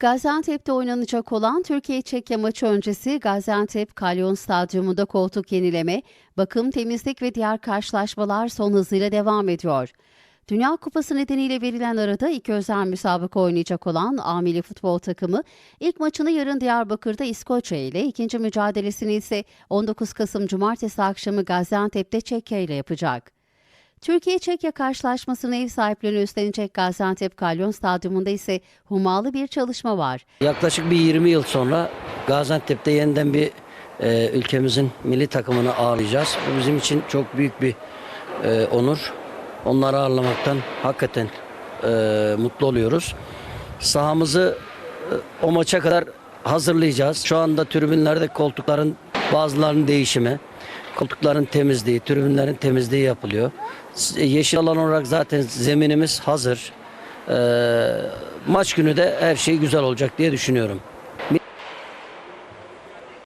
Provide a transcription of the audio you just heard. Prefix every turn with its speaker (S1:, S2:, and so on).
S1: Gaziantep'te oynanacak olan Türkiye-Çekya maçı öncesi Gaziantep Kalyon Stadyumunda koltuk yenileme, bakım, temizlik ve diğer karşılaşmalar son hızıyla devam ediyor. Dünya Kupası nedeniyle verilen arada iki özel müsabaka oynayacak olan Amili futbol takımı ilk maçını yarın Diyarbakır'da İskoçya ile ikinci mücadelesini ise 19 Kasım Cumartesi akşamı Gaziantep'te Çekya ile yapacak. Türkiye-Çekya karşılaşmasının ev sahipliğini üstlenecek Gaziantep Kalyon Stadyumunda ise hummalı bir çalışma var.
S2: Yaklaşık bir 20 yıl sonra Gaziantep'te yeniden bir e, ülkemizin milli takımını ağırlayacağız. Bu bizim için çok büyük bir e, onur. Onları ağırlamaktan hakikaten e, mutlu oluyoruz. Sahamızı e, o maça kadar hazırlayacağız. Şu anda tribünlerde koltukların bazılarının değişimi, koltukların temizliği, tribünlerin temizliği yapılıyor. Yeşil alan olarak zaten zeminimiz hazır. E, maç günü de her şey güzel olacak diye düşünüyorum.